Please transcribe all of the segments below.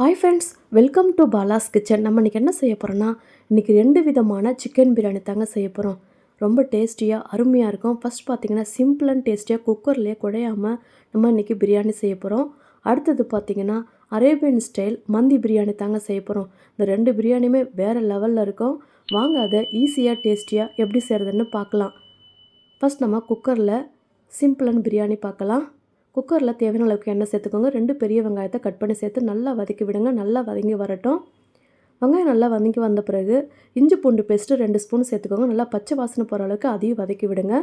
Hi friends welcome to Bala's kitchen நம்ம இன்றைக்கி என்ன செய்ய போகிறோன்னா இன்றைக்கி ரெண்டு விதமான சிக்கன் பிரியாணி தாங்க செய்ய போகிறோம் ரொம்ப டேஸ்டியாக அருமையாக இருக்கும். ஃபஸ்ட் பார்த்திங்கன்னா சிம்பிள் அண்ட் டேஸ்டியாக குக்கர்லேயே குழையாமல் நம்ம இன்றைக்கி பிரியாணி செய்ய போகிறோம் அடுத்தது பார்த்திங்கன்னா அரேபியன் ஸ்டைல் மந்தி பிரியாணி தாங்க செய்ய போகிறோம் இந்த ரெண்டு பிரியாணியுமே வேறு லெவலில் இருக்கும். வாங்க அதை ஈஸியாக டேஸ்டியாக எப்படி செய்கிறதுன்னு பார்க்கலாம். ஃபஸ்ட் நம்ம குக்கரில் சிம்பிள் அண்ட் பிரியாணி பார்க்கலாம். குக்கரில் தேவையான அளவுக்கு எண்ணெய் சேர்த்துக்கோங்க. ரெண்டு பெரிய வெங்காயத்தை கட் பண்ணி சேர்த்து நல்லா வதக்கி விடுங்க. நல்லா வதங்கி வரட்டும். வெங்காயம் நல்லா வதங்கி வந்த பிறகு இஞ்சி பூண்டு பேஸ்ட்டு ரெண்டு ஸ்பூன் சேர்த்துக்கோங்க. நல்லா பச்சை வாசனை போகிற அளவுக்கு அதையும் வதக்கி விடுங்க.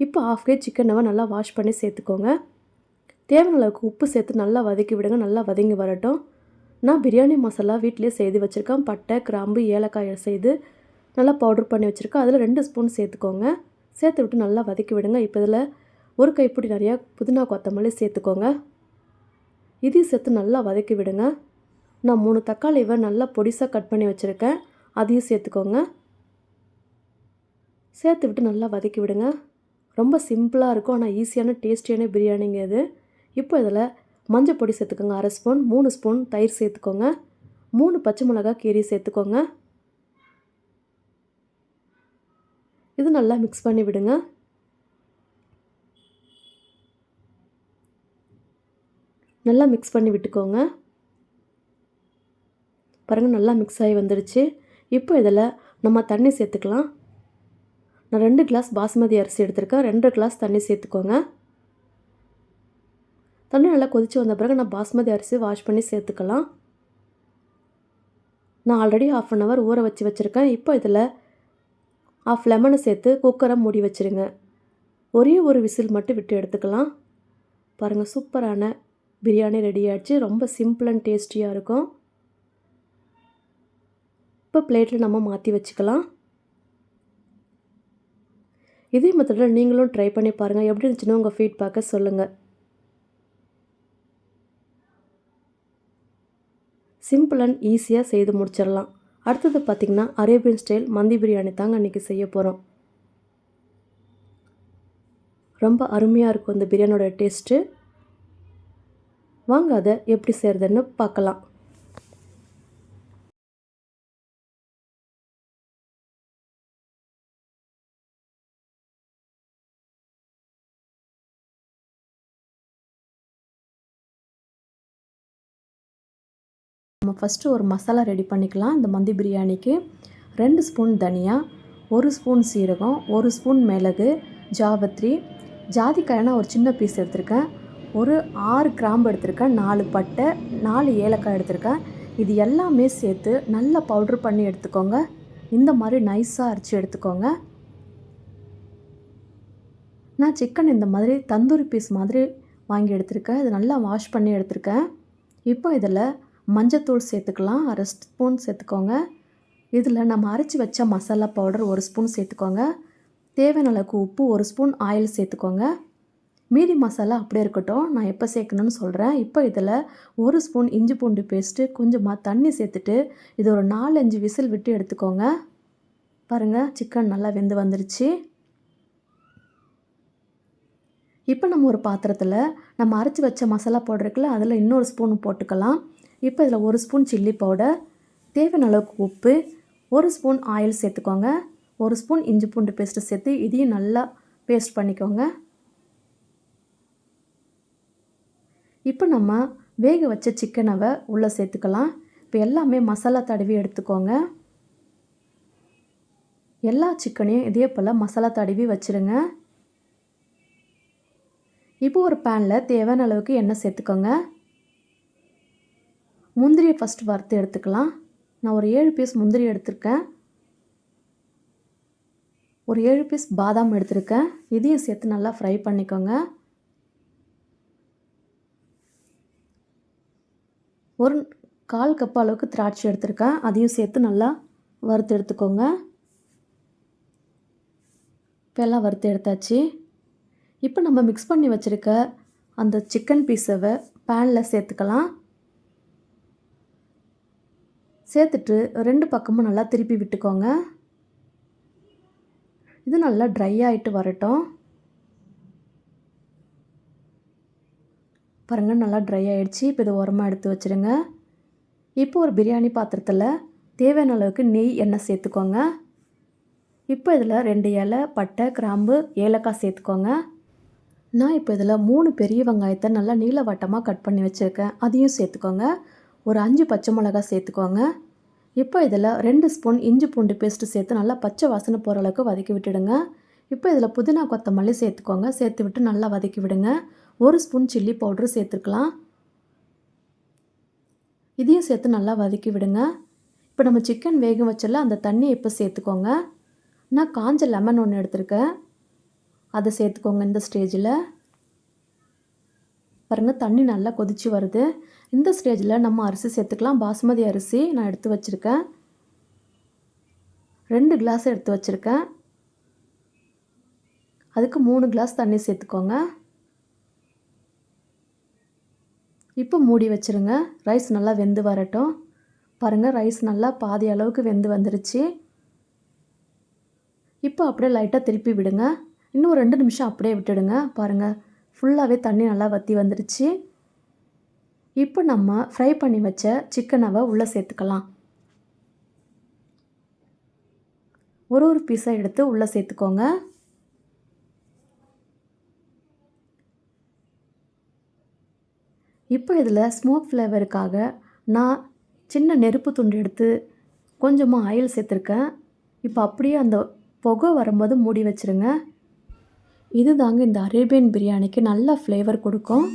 இப்போ ஆஃப் கேஜ் சிக்கனை நல்லா வாஷ் பண்ணி சேர்த்துக்கோங்க. தேவையான அளவுக்கு உப்பு சேர்த்து நல்லா வதக்கி விடுங்க. நல்லா வதங்கி வரட்டும். நான் பிரியாணி மசாலா வீட்டிலே செய்து வச்சுருக்கேன். பட்டை கிராம்பு ஏலக்காய் செய்து நல்லா பவுடர் பண்ணி வச்சுருக்கேன். அதில் ரெண்டு ஸ்பூன் சேர்த்துக்கோங்க. சேர்த்து விட்டு நல்லா வதக்கி விடுங்க. இப்போ இதில் ஒரு கைப்பிடி நிறையா புதினா கொத்தமல்லி சேர்த்துக்கோங்க. இதையும் சேர்த்து நல்லா வதக்கி விடுங்க. நான் மூணு தக்காளிவை நல்லா பொடிசாக கட் பண்ணி வச்சுருக்கேன். அதையும் சேர்த்துக்கோங்க. சேர்த்து விட்டு நல்லா வதக்கி விடுங்க. ரொம்ப சிம்பிளாக இருக்கும் ஆனால் ஈஸியான டேஸ்டியான பிரியாணிங்க இது. இப்போ இதில் மஞ்சள் பொடி சேர்த்துக்கோங்க அரை ஸ்பூன் மூணு ஸ்பூன் தயிர் சேர்த்துக்கோங்க. மூணு பச்சை மிளகா கீரி சேர்த்துக்கோங்க. இது நல்லா மிக்ஸ் பண்ணி விடுங்க. நல்லா மிக்ஸ் பண்ணி விட்டுக்கோங்க. பாருங்கள் நல்லா மிக்ஸ் ஆகி வந்துடுச்சு. இப்போ இதில் நம்ம தண்ணி சேர்த்துக்கலாம். நான் ரெண்டு கிளாஸ் பாஸ்மதி அரிசி எடுத்திருக்கேன். ரெண்டு கிளாஸ் தண்ணி சேர்த்துக்கோங்க. தண்ணி நல்லா கொதித்து வந்த பிறகு நான் பாஸ்மதி அரிசி வாஷ் பண்ணி சேர்த்துக்கலாம். நான் ஆல்ரெடி ஆஃப் அன் ஹவர் ஊற வச்சு வச்சுருக்கேன். இப்போ இதில் ஆஃப் லெமனை சேர்த்து குக்கரை மூடி வச்சுருங்க. ஒரே ஒரு விசில் மட்டும் விட்டு எடுத்துக்கலாம். பாருங்கள் சூப்பரான பிரியாணி ரெடி ஆகிடுச்சு ரொம்ப சிம்பிள் அண்ட் டேஸ்டியாக இருக்கும். இப்போ பிளேட்டில் நம்ம மாற்றி வச்சுக்கலாம். இதே மெத்தடில் நீங்களும் ட்ரை பண்ணி பாருங்கள் எப்படி இருந்துச்சுன்னு உங்கள் ஃபீட்பேக்கை சொல்லுங்கள் சிம்பிள் அண்ட் ஈஸியாக செய்து முடிச்சிடலாம். அடுத்தது பார்த்திங்கன்னா அரேபியன் ஸ்டைல் மந்தி பிரியாணி தாங்க அன்றைக்கி செய்ய போகிறோம் ரொம்ப அருமையாக இருக்கும் இந்த பிரியாணியோட டேஸ்ட்டு வாங்க அதை எப்படி செய்கிறதுன்னு பார்க்கலாம். நம்ம ஃபஸ்ட்டு ஒரு மசாலா ரெடி பண்ணிக்கலாம். இந்த மந்தி பிரியாணிக்கு ரெண்டு ஸ்பூன் தனியா ஒரு ஸ்பூன் சீரகம் ஒரு ஸ்பூன் மிளகு ஜாவத்ரி. ஜாதிக்காயனா ஒரு சின்ன பீஸ் எடுத்திருக்கேன். ஒரு ஆறு கிராம்பு எடுத்திருக்கேன் நாலு பட்டை நாலு ஏலக்காய் எடுத்திருக்கேன். இது எல்லாமே சேர்த்து நல்லா பவுட்ரு பண்ணி எடுத்துக்கோங்க. இந்த மாதிரி நைஸாக அரைச்சி எடுத்துக்கோங்க. நான் சிக்கன் இந்த மாதிரி தந்தூரி பீஸ் மாதிரி வாங்கி எடுத்திருக்கேன். இது நல்லா வாஷ் பண்ணி எடுத்திருக்கேன். இப்போ இதில் மஞ்சத்தூள் சேர்த்துக்கலாம். அரை ஸ்பூன் சேர்த்துக்கோங்க. இதில் நம்ம அரைச்சி வச்ச மசாலா பவுடர் ஒரு ஸ்பூன் சேர்த்துக்கோங்க. தேவையான அளவுக்கு உப்பு ஒரு ஸ்பூன் ஆயில் சேர்த்துக்கோங்க. மீதி மசாலா அப்படியே இருக்கட்டும். நான் எப்போ சேர்க்கணும்னு சொல்கிறேன் இப்போ இதில் ஒரு ஸ்பூன் இஞ்சி பூண்டு பேஸ்ட்டு கொஞ்சமாக தண்ணி சேர்த்துட்டு இது ஒரு நாலஞ்சு விசில் விட்டு எடுத்துக்கோங்க. பாருங்கள் சிக்கன் நல்லா வெந்து வந்துருச்சு. இப்போ நம்ம ஒரு பாத்திரத்தில் நம்ம அரைச்சி வச்ச மசாலா பவுடர் இருக்குல்ல அதில் இன்னொரு ஸ்பூன் போட்டுக்கலாம். இப்போ இதில் ஒரு ஸ்பூன் சில்லி பவுடர் தேவையான அளவுக்கு உப்பு ஒரு ஸ்பூன் ஆயில் சேர்த்துக்கோங்க. ஒரு ஸ்பூன் இஞ்சி பூண்டு பேஸ்ட்டு சேர்த்து இதையும் நல்லா பேஸ்ட் பண்ணிக்கோங்க. இப்போ நம்ம வேக வச்ச சிக்கனவை உள்ளே சேர்த்துக்கலாம். இப்போ எல்லாமே மசாலா தடவி எடுத்துக்கோங்க. எல்லா சிக்கனையும் இதே போல் மசாலா தடவி வச்சுருங்க. இப்போ ஒரு பேனில் தேவையான அளவுக்கு எண்ணெய் சேர்த்துக்கோங்க. முந்திரியை ஃபஸ்ட்டு வறுத்து எடுத்துக்கலாம். நான் ஒரு ஏழு பீஸ் முந்திரி எடுத்திருக்கேன். ஒரு ஏழு பீஸ் பாதாம் எடுத்திருக்கேன். இதையும் சேர்த்து நல்லா ஃப்ரை பண்ணிக்கோங்க. ஒரு கால் கப் அளவுக்கு திராட்சை எடுத்திருக்கேன். அதையும் சேர்த்து நல்லா வறுத்து எடுத்துக்கோங்க. இப்போ எல்லாம் வறுத்து எடுத்தாச்சு. இப்போ நம்ம மிக்ஸ் பண்ணி வச்சுருக்க அந்த சிக்கன் பீஸவை பேனில் சேர்த்துக்கலாம். சேர்த்துட்டு ரெண்டு பக்கமும் நல்லா திருப்பி விட்டுக்கோங்க. இது நல்லா ட்ரை ஆகிட்டு வரட்டும். பாருங்கள் நல்லா ட்ரை ஆகிடுச்சி இப்போ இதை உரமாக எடுத்து வச்சுருங்க. இப்போ ஒரு பிரியாணி பாத்திரத்தில் தேவையான அளவுக்கு நெய் எண்ணெய் சேர்த்துக்கோங்க. இப்போ இதில் ரெண்டு இலை பட்டை கிராம்பு ஏலக்காய் சேர்த்துக்கோங்க. நான் இப்போ இதில் மூணு பெரிய வெங்காயத்தை நல்லா நீளவட்டமாக கட் பண்ணி வச்சுருக்கேன். அதையும் சேர்த்துக்கோங்க. ஒரு அஞ்சு பச்சை மிளகாய் சேர்த்துக்கோங்க. இப்போ இதில் ரெண்டு ஸ்பூன் இஞ்சி பூண்டு பேஸ்ட்டு சேர்த்து நல்லா பச்சை வாசனை போகிற அளவுக்கு வதக்கி விட்டுடுங்க. இப்போ இதில் புதினா கொத்தமல்லி சேர்த்துக்கோங்க. சேர்த்து விட்டு நல்லா வதக்கி விடுங்க. ஒரு ஸ்பூன் சில்லி பவுட்ரு சேர்த்துக்கலாம் இதையும் சேர்த்து நல்லா வதக்கி விடுங்க. இப்போ நம்ம சிக்கன் வேக வச்சல அந்த தண்ணியை இப்போ சேர்த்துக்கோங்க. நான் காஞ்ச லெமன் ஒன்று எடுத்திருக்கேன். அதை சேர்த்துக்கோங்க இந்த ஸ்டேஜில் பாருங்கள் தண்ணி நல்லா கொதித்து வருது. இந்த ஸ்டேஜில் நம்ம அரிசி சேர்த்துக்கலாம். பாஸ்மதி அரிசி நான் எடுத்து வச்சுருக்கேன். ரெண்டு கிளாஸ் எடுத்து வச்சுருக்கேன். அதுக்கு மூணு கிளாஸ் தண்ணி சேர்த்துக்கோங்க. இப்போ மூடி வச்சுருங்க. ரைஸ் நல்லா வெந்து வரட்டும். பாருங்கள் ரைஸ் நல்லா பாதி அளவுக்கு வெந்து வந்துருச்சு. இப்போ அப்படியே லைட்டாக திருப்பி விடுங்க. இன்னும் ரெண்டு நிமிஷம் அப்படியே விட்டுடுங்க. பாருங்கள் ஃபுல்லாகவே தண்ணி நல்லா வற்றி வந்துருச்சு. இப்போ நம்ம ஃப்ரை பண்ணி வச்ச சிக்கனவை உள்ளே சேர்த்துக்கலாம். ஒரு ஒரு பீஸாக எடுத்து உள்ளே சேர்த்துக்கோங்க. இப்போ இதில் ஸ்மோக் ஃப்ளேவருக்காக நான் சின்ன நெருப்பு துண்டு எடுத்து கொஞ்சமாக ஆயில் சேர்த்துருக்கேன். இப்போ அப்படியே அந்த புகை வரும்போது மூடி வச்சுருங்க. இது தாங்க இந்த அரேபியன் பிரியாணிக்கு நல்ல ஃப்ளேவர் கொடுக்கும்.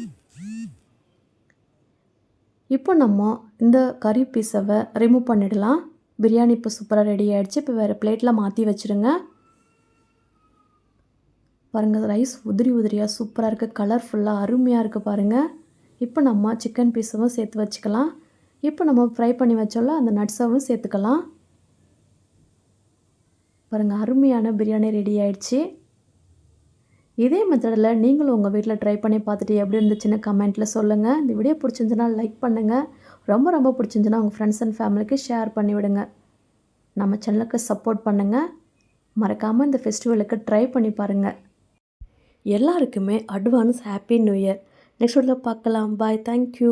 இப்போ நம்ம இந்த கறி பீஸவை ரிமூவ் பண்ணிடலாம். பிரியாணி இப்போ சூப்பராக ரெடி ஆகிடுச்சு இப்போ வேறு பிளேட்டில் மாற்றி வச்சுருங்க. பாருங்கள் ரைஸ் உதிரி உதிரியாக சூப்பராக இருக்குது கலர்ஃபுல்லாக அருமையாக இருக்குது பாருங்கள் இப்போ நம்ம சிக்கன் பீஸவும் சேர்த்து வச்சுக்கலாம். இப்போ நம்ம ஃப்ரை பண்ணி வச்சோம்ல அந்த நட்ஸவும் சேர்த்துக்கலாம். பாருங்கள் அருமையான பிரியாணி ரெடி ஆயிடுச்சு. இதே மெத்தடில் நீங்களும் உங்கள் வீட்டில் ட்ரை பண்ணி பார்த்துட்டு எப்படி இருந்துச்சுன்னு கமெண்ட்டில் சொல்லுங்கள் இந்த வீடியோ பிடிச்சிருந்துச்சுன்னா லைக் பண்ணுங்கள் ரொம்ப ரொம்ப பிடிச்சிருந்துச்சுன்னா உங்கள் ஃப்ரெண்ட்ஸ் அண்ட் ஃபேமிலிக்கு ஷேர் பண்ணிவிடுங்க நம்ம சேனலுக்கு சப்போர்ட் பண்ணுங்கள் மறக்காமல் இந்த ஃபெஸ்டிவலுக்கு ட்ரை பண்ணி பாருங்கள் எல்லாருக்குமே advance happy new year next வீடியோவில் பார்க்கலாம். Bye thank you